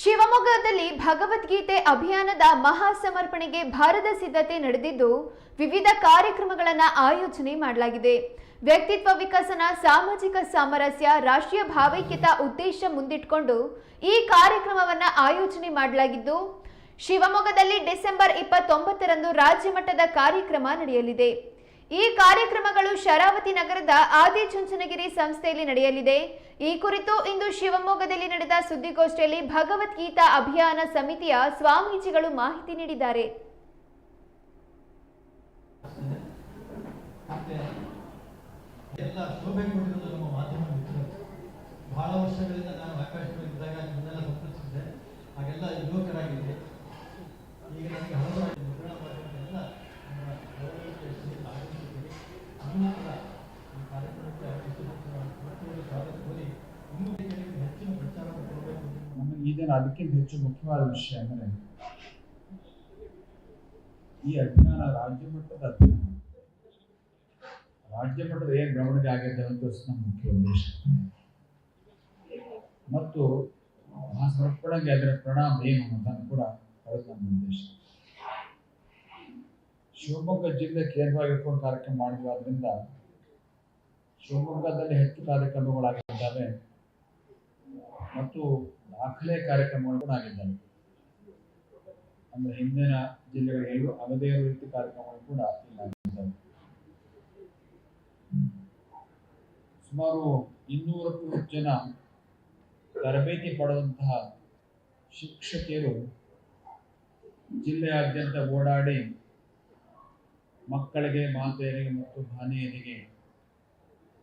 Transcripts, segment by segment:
ಶಿವಮೊಗ್ಗದಲ್ಲಿ ಭಗವದ್ಗೀತೆ ಅಭಿಯಾನದ ಮಹಾ ಸಮರ್ಪಣೆಗೆ ಭಾರತ ಸಿದ್ಧತೆ ನಡೆದಿದ್ದು, ವಿವಿಧ ಕಾರ್ಯಕ್ರಮಗಳನ್ನು ಆಯೋಜನೆ ಮಾಡಲಾಗಿದೆ. ವ್ಯಕ್ತಿತ್ವ ವಿಕಸನ ಸಾಮಾಜಿಕ ಸಾಮರಸ್ಯ, ರಾಷ್ಟ್ರೀಯ ಭಾವೈಕ್ಯತಾ ಉದ್ದೇಶ ಮುಂದಿಟ್ಕೊಂಡು ಈ ಕಾರ್ಯಕ್ರಮವನ್ನು ಆಯೋಜನೆ ಮಾಡಲಾಗಿದ್ದು, ಶಿವಮೊಗ್ಗದಲ್ಲಿ ಡಿಸೆಂಬರ್ ಇಪ್ಪತ್ತೊಂಬತ್ತರಂದು ರಾಜ್ಯ ಮಟ್ಟದ ಕಾರ್ಯಕ್ರಮ ನಡೆಯಲಿದೆ. ಈ ಕಾರ್ಯಕ್ರಮಗಳು ಶರಾವತಿ ನಗರದ ಆದಿಚುಂಚನಗಿರಿ ಸಂಸ್ಥೆಯಲ್ಲಿ ನಡೆಯಲಿದೆ. ಈ ಕುರಿತು ಇಂದು ಶಿವಮೊಗ್ಗದಲ್ಲಿ ನಡೆದ ಸುದ್ದಿಗೋಷ್ಠಿಯಲ್ಲಿ ಭಗವದ್ಗೀತಾ ಅಭಿಯಾನ ಸಮಿತಿಯ ಸ್ವಾಮೀಜಿಗಳು ಮಾಹಿತಿ ನೀಡಿದ್ದಾರೆ. ಎಲ್ಲ ಶೋಭೆ ಕೊಟ್ಟಿರೋದು ನಮ್ಮ ಮಾಧ್ಯಮ ಮಿತ್ರರು ಬಹಳ ವರ್ಷಗಳಿಂದ ನಾನು ಆಕಾಶವಾಣಿದ್ದಾಗ ನಿಮ್ಮೆಲ್ಲ ಸಂಪರ್ಕಿಸಿದ್ದೆ ಹಾಗೆಲ್ಲ ಯುವಕರಾಗಿದ್ದೆ ಈಗ ನನಗೆ ಹಲವಾರು ಮುದ್ರಣ ಮಾಧ್ಯಮಗಳೆಲ್ಲ ನಮ್ಮ ಗೌರವಕ್ಕೆ ಹೆಸರಿಗೆ ಆಗಮಿಸಿದ್ದೀರಿ ಇನ್ನೂ ಕೂಡ ಈ ಕಾರ್ಯಕ್ರಮಕ್ಕೆ ಹೆಚ್ಚು ಮಕ್ಕಳು ಸ್ವಾಗತ ಕೋರಿ ಇನ್ನೂ ಜನರಿಗೆ ಹೆಚ್ಚಿನ ಪ್ರಚಾರ ಕೊಡಬೇಕು ಅಂತ ನಮಗೆ ಅದಕ್ಕಿಂತ ಹೆಚ್ಚು ಮುಖ್ಯವಾದ ವಿಷಯ ಅಂದರೆ, ಈ ಅಜ್ಞಾನ ರಾಜ್ಯ ಮಟ್ಟದ ಅಧ್ಯಯನ ರಾಜ್ಯ ಮಟ್ಟದ ಏನು ಬೆಳವಣಿಗೆ ಆಗಿದೆ ಅಂತ ನಮ್ಮ ಮುಖ್ಯ ಉದ್ದೇಶ. ಮತ್ತು ಆ ಸಮರ್ಪಣೆಗೆ ಅದರ ಪರಿಣಾಮ ಏನು ಅನ್ನೋದನ್ನು ಕೂಡ ಅದು ನಮ್ಮ ಉದ್ದೇಶ. ಶಿವಮೊಗ್ಗ ಜಿಲ್ಲೆ ಕೇಂದ್ರವಾಗಿಟ್ಕೊಂಡು ಕಾರ್ಯಕ್ರಮ ಮಾಡಿದ್ವಿ ಶಿವಮೊಗ್ಗದಲ್ಲಿ ಹೆಚ್ಚು ಕಾರ್ಯಕ್ರಮಗಳಾಗಿದ್ದಾವೆ. ಮತ್ತು ದಾಖಲೆ ಕಾರ್ಯಕ್ರಮಗಳು ಕೂಡ ಆಗಿದ್ದಾರೆ ಅಂದ್ರೆ ಹಿಂದಿನ ಜಿಲ್ಲೆಗಳಿಗೆಲ್ಲೂ ಆಗದೇ ರೀತಿ ಕಾರ್ಯಕ್ರಮಗಳು ಕೂಡ ಸುಮಾರು ಇನ್ನೂರಕ್ಕೂ ಹೆಚ್ಚು ಜನ ತರಬೇತಿ ಪಡೆದಂತಹ ಶಿಕ್ಷಕಿಯರು ಜಿಲ್ಲೆಯಾದ್ಯಂತ ಓಡಾಡಿ ಮಕ್ಕಳಿಗೆ, ಮಾತೆಯರಿಗೆ ಮತ್ತು ಭಾನಿಯರಿಗೆ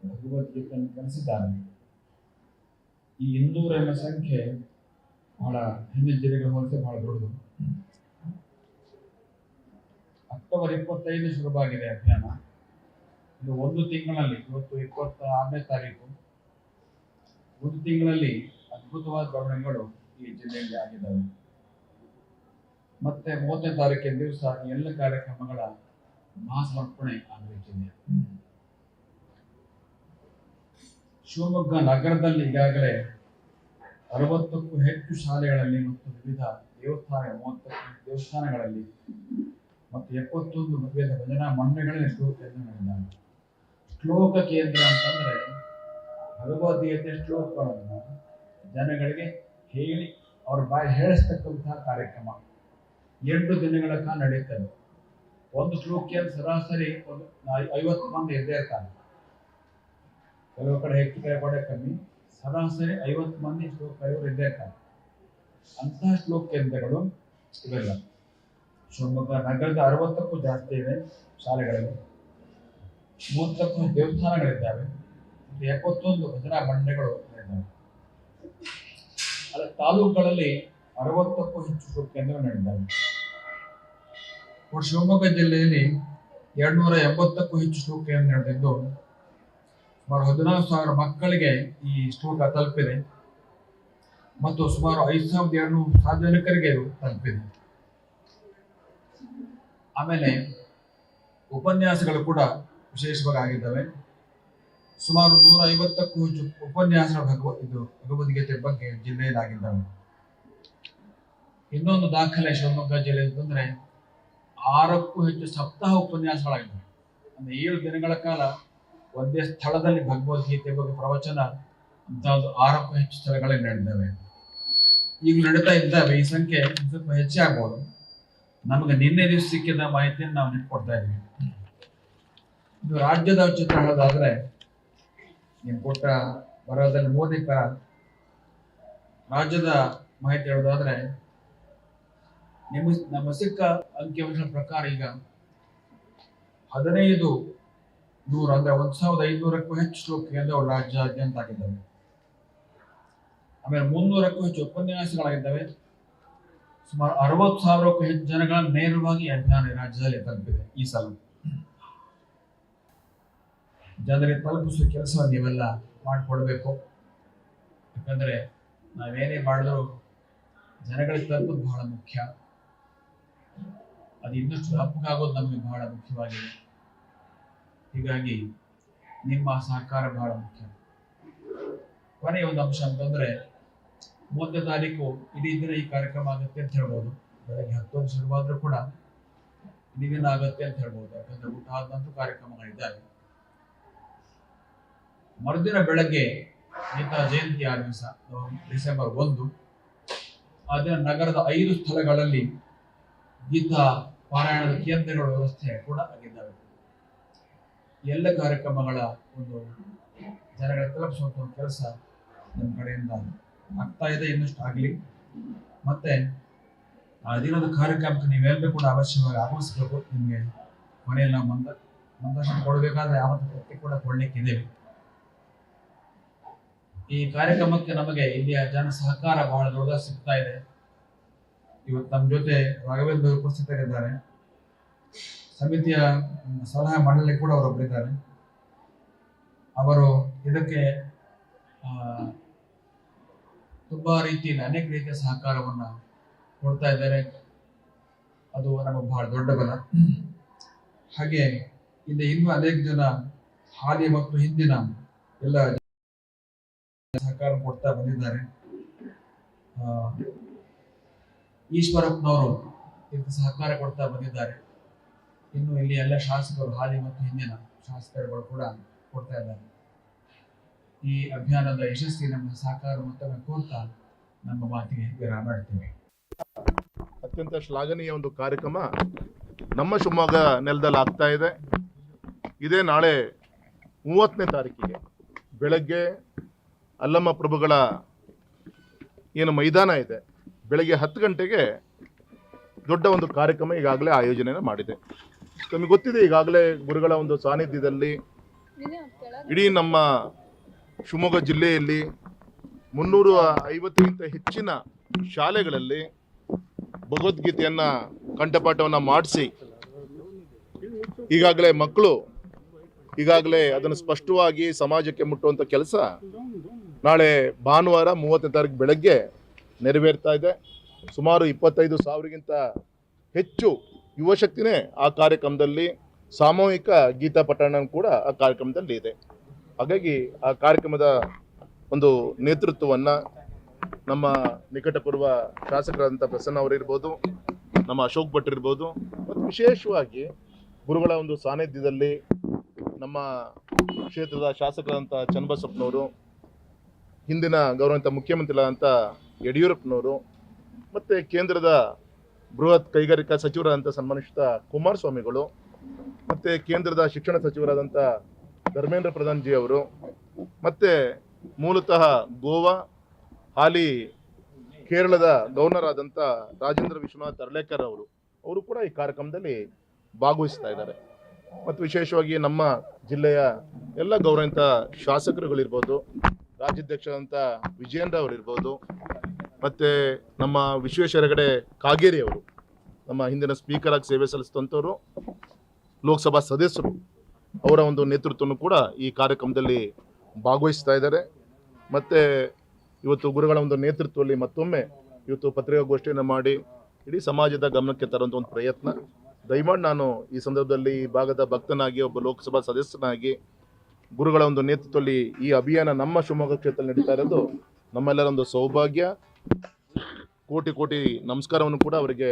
ಭಗವದ್ಗೀತೆಯನ್ನು ಕಲಿಸಿದ್ದಾರೆ. ಈ ಇನ್ನೂರ ಸಂಖ್ಯೆ ಬಹಳ ಹಿಂದಿನ ಜಿಲ್ಲೆಗಳ ಹೋಲಿಸಿ ಬಹಳ ದೊಡ್ಡದು. ಅಕ್ಟೋಬರ್ ಇಪ್ಪತ್ತೈದು ಶುರುವಾಗಿದೆ ಅಭಿಯಾನ. ಇದು ಒಂದು ತಿಂಗಳಲ್ಲಿ, ಇವತ್ತು ಇಪ್ಪತ್ತ ಆರನೇ ತಾರೀಕು. ಒಂದು ತಿಂಗಳಲ್ಲಿ ಅದ್ಭುತವಾದ ಬೆಳವಣಿಗೆಗಳು ಈ ಜಿಲ್ಲೆಯಲ್ಲಿ ಆಗಿದ್ದಾವೆ. ಮತ್ತೆ ಮೂವತ್ತನೇ ತಾರೀಕಿನ ದಿವಸ ಎಲ್ಲ ಕಾರ್ಯಕ್ರಮಗಳ ಮಹಾಸಮರ್ಪಣೆ ಆಗಬೇಕಿದೆ ಶಿವಮೊಗ್ಗ ನಗರದಲ್ಲಿ ಈಗಾಗಲೇ ಅರವತ್ತಕ್ಕೂ ಹೆಚ್ಚು ಶಾಲೆಗಳಲ್ಲಿ ಮತ್ತು ವಿವಿಧ ದೇವಸ್ಥಾನ, ಮೂವತ್ತಕ್ಕೂ ದೇವಸ್ಥಾನಗಳಲ್ಲಿ ಮತ್ತು ಎಪ್ಪತ್ತೊಂದು ವಿವಿಧ ಭಜನಾ ಮಂಡಳಿಗಳಲ್ಲಿ ಶ್ಲೋಕ ಕೇಂದ್ರ ಶ್ಲೋಕ ಕೇಂದ್ರ ಅಂತಂದ್ರೆ ಭಗವದ್ಗೀತೆ ಶ್ಲೋಕಗಳನ್ನು ಜನಗಳಿಗೆ ಹೇಳಿ ಅವ್ರ ಬಾಯಿ ಹೇಳಿಸ್ತಕ್ಕಂತಹ ಕಾರ್ಯಕ್ರಮ. ಎಂಟು ದಿನಗಳ ಕಾಲ ನಡೆಯುತ್ತದೆ ಒಂದು ಶ್ಲೋಕಿಯಲ್ಲಿ ಸರಾಸರಿ ಒಂದು ಐವತ್ತು ಮಂದಿ ಇದ್ದೇ ಇರ್ತಾರೆ. ಕೆಲವು ಕಡೆ ಹೆಚ್ಚು ಕಡೆ ಕಮ್ಮಿ. ಸರಾಸರಿ ಐವತ್ತು ಮಂದಿ ಶ್ಲೋಕ ಇವರು ಇದ್ದೇ ಇರ್ತಾರೆ ಅಂತಹ ಶ್ಲೋಕ ಕೇಂದ್ರಗಳು ಇವೆಲ್ಲ. ಶಿವಮೊಗ್ಗ ನಗರದ ಅರವತ್ತಕ್ಕೂ ಜಾಸ್ತಿ ಇದೆ ಶಾಲೆಗಳಲ್ಲಿ. ಮೂವತ್ತಕ್ಕೂ ದೇವಸ್ಥಾನಗಳಿದ್ದಾವೆ. ಎಪ್ಪತ್ತೊಂದು ಭಜನಾ ಬಂಡೆಗಳು ಇದ್ದಾವೆ ಅಲ್ಲ ತಾಲೂಕುಗಳಲ್ಲಿ ಅರವತ್ತಕ್ಕೂ ಹೆಚ್ಚು ಶ್ಲೋಕ ಕೇಂದ್ರಗಳು ನಡೆದಿದ್ದಾವೆ ಶಿವಮೊಗ್ಗ ಜಿಲ್ಲೆಯಲ್ಲಿ ಎರಡ್ನೂರ ಎಂಬತ್ತಕ್ಕೂ ಹೆಚ್ಚು ಶ್ಲೋಕ ಕೇಂದ್ರ ನಡೆದಿದ್ದು ಸುಮಾರು ಹದಿನಾರು ಸಾವಿರ ಮಕ್ಕಳಿಗೆ ಈ ಸ್ಫೋಟ ತಲುಪಿದೆ ಮತ್ತು ಸುಮಾರು ಐದು ಸಾವಿರದ ಎರಡ್ನೂರು ಸಾರ್ವಜನಿಕರಿಗೆ ತಲುಪಿದೆ. ಆಮೇಲೆ ಉಪನ್ಯಾಸಗಳು ಕೂಡ ವಿಶೇಷವಾಗಿ ಆಗಿದ್ದಾವೆ ಸುಮಾರು ನೂರ ಐವತ್ತಕ್ಕೂ ಹೆಚ್ಚು ಉಪನ್ಯಾಸಗಳು ಭಗವ, ಇದು ಭಗವದ್ಗೀತೆ ಬಗ್ಗೆ ಜಿಲ್ಲೆಯಲ್ಲಾಗಿದ್ದಾವೆ. ಇನ್ನೊಂದು ದಾಖಲೆ ಶಿವಮೊಗ್ಗ ಜಿಲ್ಲೆ ಅಂತಂದ್ರೆ ಆರಕ್ಕೂ ಹೆಚ್ಚು ಸಪ್ತಾಹ ಉಪನ್ಯಾಸಗಳಾಗಿದ್ದಾವೆ. ಅಂದ್ರೆ ಏಳು ದಿನಗಳ ಕಾಲ ಒಂದೇ ಸ್ಥಳದಲ್ಲಿ ಭಗವದ್ಗೀತೆ ಬಗ್ಗೆ ಪ್ರವಚನ ಅಂತಹದ್ದು ಆರಕ್ಕೂ ಹೆಚ್ಚು ಸ್ಥಳಗಳಲ್ಲಿ ನಡೆದವೆ ಈಗ ನಡೀತಾ ಇದ್ದಾವೆ. ಈ ಸಂಖ್ಯೆ ಸ್ವಲ್ಪ ಹೆಚ್ಚೇ ಆಗ್ಬೋದು. ನಮಗೆ ನಿನ್ನೆ ದಿವಸ ಸಿಕ್ಕಿದ ಮಾಹಿತಿಯನ್ನು ನಾವು ನಿಟ್ಕೊಡ್ತಾ ಇದ್ದೀವಿ ಇದು ರಾಜ್ಯದ ಚಿತ್ರ ಹೇಳೋದಾದ್ರೆ, ನೀವು ಕೊಟ್ಟ ಬರೋದಲ್ಲಿ ಮೂರನೇ ಪರ ರಾಜ್ಯದ ಮಾಹಿತಿ ಹೇಳೋದಾದ್ರೆ ನಿಮ್ಮ ನಮ್ಮ ಸಿಕ್ಕ ಅಂಕಿಅಂಶಗಳ ಪ್ರಕಾರ ಈಗ ಹದಿನೈದು ನೂರು ಅಂದ್ರೆ ಒಂದ್ ಸಾವಿರದ ಐನೂರಕ್ಕೂ ಹೆಚ್ಚು ಶ್ಲೋಕ ರಾಜ್ಯ ರಾಜ್ಯಾದ್ಯಂತ ಆಗಿದ್ದಾವೆ ಆಮೇಲೆ ಮುನ್ನೂರಕ್ಕೂ ಹೆಚ್ಚು ಉಪನ್ಯಾಸಗಳಾಗಿದ್ದಾವೆ. ಸುಮಾರು ಅರವತ್ತು ಸಾವಿರಕ್ಕೂ ಹೆಚ್ಚು ಜನಗಳ ನೇರವಾಗಿ ಅಭಿಯಾನ ರಾಜ್ಯದಲ್ಲಿ ತಲುಪಿದೆ ಈ ಸಲ. ಜನರಿಗೆ ತಲುಪಿಸುವ ಕೆಲಸ ನೀವೆಲ್ಲ ಮಾಡಿಕೊಡ್ಬೇಕು. ಯಾಕಂದ್ರೆ ನಾವೇನೇ ಮಾಡಿದ್ರು ಜನಗಳಿಗೆ ತಲುಪೋದು ಬಹಳ ಮುಖ್ಯ. ಅದು ಇನ್ನಷ್ಟು ವ್ಯಾಪಕ ನಮಗೆ ಬಹಳ ಮುಖ್ಯವಾಗಿದೆ. ಹೀಗಾಗಿ ನಿಮ್ಮ ಸಹಕಾರ ಬಹಳ ಮುಖ್ಯ. ಕೊನೆಯ ಒಂದು ಅಂಶ ಅಂತಂದ್ರೆ, ಮೂವತ್ತನೇ ತಾರೀಕು ಇಡೀ ದಿನ ಈ ಕಾರ್ಯಕ್ರಮ ಆಗುತ್ತೆ ಅಂತ ಹೇಳ್ಬೋದು. ಬೆಳಗ್ಗೆ ಹತ್ತೊಂದು ಶುರುವಾದ್ರೂ ಕೂಡ ಇಡೀ ದಿನ ಆಗುತ್ತೆ ಅಂತ ಹೇಳ್ಬೋದು. ಯಾಕಂದ್ರೆ ಊಟ ಆದಂತೂ ಕಾರ್ಯಕ್ರಮಗಳಿದ್ದಾವೆ ಮರುದಿನ ಬೆಳಗ್ಗೆ ಗೀತಾ ಜಯಂತಿ ಆ ದಿವಸ, ಡಿಸೆಂಬರ್ ಒಂದು, ಆ ನಗರದ ಐದು ಸ್ಥಳಗಳಲ್ಲಿ ಗೀತಾ ಪಾರಾಯಣದ ಕೇಂದ್ರಗಳ ವ್ಯವಸ್ಥೆ ಕೂಡ ಆಗಿದ್ದಾವೆ. ಎಲ್ಲ ಕಾರ್ಯಕ್ರಮಗಳ ಒಂದು ಜನಗಳ ತಲುಪಿಸುವಂತ ಒಂದು ಕೆಲಸ ನಮ್ಮ ಕಡೆಯಿಂದ ಆಗ್ತಾ ಇದೆ, ಇನ್ನಷ್ಟು ಆಗಲಿ. ಮತ್ತೆ ಆ ದಿನದ ಕಾರ್ಯಕ್ರಮಕ್ಕೆ ನೀವೆಲ್ಲರೂ ಕೂಡ ಅವಶ್ಯವಾಗಿ ಆಗಮಿಸಬೇಕು. ನಿಮಗೆ ಮನೆಯಲ್ಲಿ ನಾವು ಮಂದ, ಮಂದರ್ಶನ ಕೊಡಬೇಕಾದ್ರೆ ಯಾವತ್ತು ಪ್ರತಿ ಕೂಡ ಕೊಡ್ಲಿಕ್ಕಿದ್ದೇವೆ ಈ ಕಾರ್ಯಕ್ರಮಕ್ಕೆ ನಮಗೆ ಇಲ್ಲಿಯ ಜನ ಸಹಕಾರ ಬಹಳ ದೊಡ್ಡ ಸಿಗ್ತಾ ಇದೆ. ಇವತ್ತು ನಮ್ಮ ಜೊತೆ ರಾಘವೇಂದ್ರ ಉಪಸ್ಥಿತರಿದ್ದಾರೆ. ಸಮಿತಿಯ ಸಲಹಾ ಮಂಡಳಿ ಕೂಡ ಅವರೊಬ್ಬರಿದ್ದಾರೆ ಅವರು ಇದಕ್ಕೆ ತುಂಬ ರೀತಿಯಲ್ಲಿ ಅನೇಕ ರೀತಿಯ ಸಹಕಾರವನ್ನು ಕೊಡ್ತಾ ಇದ್ದಾರೆ. ಅದು ನಮಗೆ ಬಹಳ ದೊಡ್ಡ ಬಲ. ಹಾಗೆ ಇಲ್ಲಿ ಇನ್ನೂ ಅನೇಕ ಜನ ಹಾಲಿ ಮತ್ತು ಹಿಂದಿನ ಎಲ್ಲ ಸಹಕಾರ ಕೊಡ್ತಾ ಬಂದಿದ್ದಾರೆ. ಈಶ್ವರಪ್ಪನವರು ಇದಕ್ಕೆ ಸಹಕಾರ ಕೊಡ್ತಾ ಬಂದಿದ್ದಾರೆ. ಇನ್ನು ಇಲ್ಲಿ ಎಲ್ಲ ಶಾಸಕರು, ಹಾಲಿ ಮತ್ತು ಹಿಂದಿನ ಶಾಸಕರುಗಳು ಕೂಡ ಕೊಡ್ತಾ ಇದ್ದಾರೆ. ಈ ಅಭಿಯಾನದ ಯಶಸ್ವಿ ನಮ್ಮ ಸಹಕಾರ ಮತ್ತೊಮ್ಮೆ ಕೋರ್ತಾ ನಮ್ಮ ಮಾತಿಗೆ ವಿರಾಮ ಇಡ್ತೇವೆ ಅತ್ಯಂತ ಶ್ಲಾಘನೀಯ ಒಂದು ಕಾರ್ಯಕ್ರಮ ನಮ್ಮ ಶಿವಮೊಗ್ಗ ನೆಲದಲ್ಲಿ ಆಗ್ತಾ ಇದೆ. ಇದೇ ನಾಳೆ ಮೂವತ್ತನೇ ತಾರೀಕಿಗೆ ಬೆಳಗ್ಗೆ ಅಲ್ಲಮ್ಮ ಪ್ರಭುಗಳ ಏನು ಮೈದಾನ ಇದೆ. ಬೆಳಗ್ಗೆ ಹತ್ತು ಗಂಟೆಗೆ ದೊಡ್ಡ ಒಂದು ಕಾರ್ಯಕ್ರಮ ಈಗಾಗಲೇ ಆಯೋಜನೆಯನ್ನು ಮಾಡಿದೆ. ತಮಗೆ ಗೊತ್ತಿದೆ ಈಗಾಗಲೇ ಗುರುಗಳ ಒಂದು ಸಾನ್ನಿಧ್ಯದಲ್ಲಿ ಇಡೀ ನಮ್ಮ ಶಿವಮೊಗ್ಗ ಜಿಲ್ಲೆಯಲ್ಲಿ ಮುನ್ನೂರ ಐವತ್ತಕ್ಕಿಂತ ಹೆಚ್ಚಿನ ಶಾಲೆಗಳಲ್ಲಿ ಭಗವದ್ಗೀತೆಯನ್ನ ಕಂಠಪಾಠವನ್ನು ಮಾಡಿಸಿ, ಈಗಾಗಲೇ ಮಕ್ಕಳು ಈಗಾಗಲೇ ಅದನ್ನು ಸ್ಪಷ್ಟವಾಗಿ ಸಮಾಜಕ್ಕೆ ಮುಟ್ಟುವಂಥ ಕೆಲಸ ನಾಳೆ ಭಾನುವಾರ ಮೂವತ್ತನೇ ತಾರೀಕು ಬೆಳಗ್ಗೆ ನೆರವೇರ್ತಾ ಇದೆ. ಸುಮಾರು ಇಪ್ಪತ್ತೈದು ಸಾವಿರಗಿಂತ ಹೆಚ್ಚು ಯುವಶಕ್ತಿನೇ ಆ ಕಾರ್ಯಕ್ರಮದಲ್ಲಿ ಸಾಮೂಹಿಕ ಗೀತಾ ಪಠಣ ಕೂಡ ಆ ಕಾರ್ಯಕ್ರಮದಲ್ಲಿ ಇದೆ. ಹಾಗಾಗಿ ಆ ಕಾರ್ಯಕ್ರಮದ ಒಂದು ನೇತೃತ್ವವನ್ನು ನಮ್ಮ ನಿಕಟಪೂರ್ವ ಶಾಸಕರಾದಂಥ ಪ್ರಸನ್ನ ಅವರಿರ್ಬೋದು ನಮ್ಮ ಅಶೋಕ್ ಭಟ್ ಇರ್ಬೋದು, ಮತ್ತು ವಿಶೇಷವಾಗಿ ಗುರುಗಳ ಒಂದು ಸಾನ್ನಿಧ್ಯದಲ್ಲಿ ನಮ್ಮ ಕ್ಷೇತ್ರದ ಶಾಸಕರಾದಂಥ ಚನ್ನಬಸಪ್ಪನವರು, ಹಿಂದಿನ ಗೌರವಂತ ಮುಖ್ಯಮಂತ್ರಿಗಳಾದಂಥ ಯಡಿಯೂರಪ್ಪನವರು, ಮತ್ತು ಕೇಂದ್ರದ ಬೃಹತ್ ಕೈಗಾರಿಕಾ ಸಚಿವರಾದಂಥ ಸನ್ಮಾನಿಸಿದ ಕುಮಾರಸ್ವಾಮಿಗಳು, ಮತ್ತು ಕೇಂದ್ರದ ಶಿಕ್ಷಣ ಸಚಿವರಾದಂಥ ಧರ್ಮೇಂದ್ರ ಪ್ರಧಾನ್ ಜಿ ಅವರು, ಮತ್ತು ಮೂಲತಃ ಗೋವಾ, ಹಾಲಿ, ಕೇರಳದ ಗವರ್ನರ್ ಆದಂಥ ರಾಜೇಂದ್ರ ವಿಶ್ವನಾಥ್ ಅರ್ಲೇಕರ್ ಅವರು ಅವರು ಕೂಡ ಈ ಕಾರ್ಯಕ್ರಮದಲ್ಲಿ ಭಾಗವಹಿಸ್ತಾ ಇದ್ದಾರೆ. ಮತ್ತು ವಿಶೇಷವಾಗಿ ನಮ್ಮ ಜಿಲ್ಲೆಯ ಎಲ್ಲ ಗೌರವಿತ ಶಾಸಕರುಗಳಿರ್ಬೋದು ರಾಜ್ಯಾಧ್ಯಕ್ಷರಾದಂಥ ವಿಜಯೇಂದ್ರ ಅವರಿರ್ಬೋದು ಮತ್ತು ನಮ್ಮ ವಿಶ್ವೇಶ್ವರ ಹೆಗಡೆ ಕಾಗೇರಿ ಅವರು ನಮ್ಮ ಹಿಂದಿನ ಸ್ಪೀಕರ್ ಆಗಿ ಸೇವೆ ಸಲ್ಲಿಸಿದಂಥವರು, ಲೋಕಸಭಾ ಸದಸ್ಯರು ಅವರ ಒಂದು ನೇತೃತ್ವವನ್ನು ಕೂಡ ಈ ಕಾರ್ಯಕ್ರಮದಲ್ಲಿ ಭಾಗವಹಿಸ್ತಾ ಇದ್ದಾರೆ. ಮತ್ತು ಇವತ್ತು ಗುರುಗಳ ಒಂದು ನೇತೃತ್ವದಲ್ಲಿ ಮತ್ತೊಮ್ಮೆ ಇವತ್ತು ಪತ್ರಿಕಾಗೋಷ್ಠಿಯನ್ನು ಮಾಡಿ ಇಡೀ ಸಮಾಜದ ಗಮನಕ್ಕೆ ತರುವಂಥ ಒಂದು ಪ್ರಯತ್ನ. ದಯಮಾಡಿ ನಾನು ಈ ಸಂದರ್ಭದಲ್ಲಿ ಈ ಭಾಗದ ಭಕ್ತನಾಗಿ, ಒಬ್ಬ ಲೋಕಸಭಾ ಸದಸ್ಯನಾಗಿ ಗುರುಗಳ ಒಂದು ನೇತೃತ್ವದಲ್ಲಿ ಈ ಅಭಿಯಾನ ನಮ್ಮ ಶಿವಮೊಗ್ಗ ಕ್ಷೇತ್ರದಲ್ಲಿ ನಡೀತಾ ಇರೋದು, ನಮ್ಮೆಲ್ಲರ ಒಂದು ಸೌಭಾಗ್ಯ. ಕೋಟಿ ಕೋಟಿ ನಮಸ್ಕಾರವನ್ನು ಕೂಡ ಅವರಿಗೆ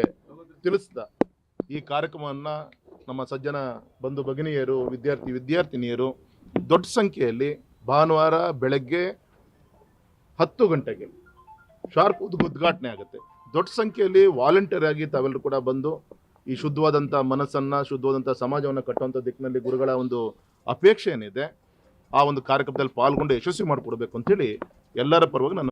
ತಿಳಿಸ್ದ ಈ ಕಾರ್ಯಕ್ರಮವನ್ನು ನಮ್ಮ ಸಜ್ಜನ ಬಂಧು ಭಗಿನಿಯರು, ವಿದ್ಯಾರ್ಥಿ ವಿದ್ಯಾರ್ಥಿನಿಯರು ದೊಡ್ಡ ಸಂಖ್ಯೆಯಲ್ಲಿ ಭಾನುವಾರ ಬೆಳಗ್ಗೆ ಹತ್ತು ಗಂಟೆಗೆ ಶಾರ್ಪ್ ಉದ್ ಉದ್ಘಾಟನೆ ಆಗುತ್ತೆ. ದೊಡ್ಡ ಸಂಖ್ಯೆಯಲ್ಲಿ ವಾಲಂಟಿಯರ್ ಆಗಿ ತಾವೆಲ್ಲರೂ ಕೂಡ ಬಂದು ಈ ಶುದ್ಧವಾದಂಥ ಮನಸ್ಸನ್ನು ಶುದ್ಧವಾದಂಥ ಸಮಾಜವನ್ನು ಕಟ್ಟುವಂಥ ದಿಕ್ಕಿನಲ್ಲಿ ಗುರುಗಳ ಒಂದು ಅಪೇಕ್ಷೆ ಏನಿದೆ ಆ ಒಂದು ಕಾರ್ಯಕ್ರಮದಲ್ಲಿ ಪಾಲ್ಗೊಂಡು ಯಶಸ್ವಿ ಮಾಡಿಕೊಡ್ಬೇಕು ಅಂತೇಳಿ ಎಲ್ಲರ ಪರವಾಗಿ ನಾನು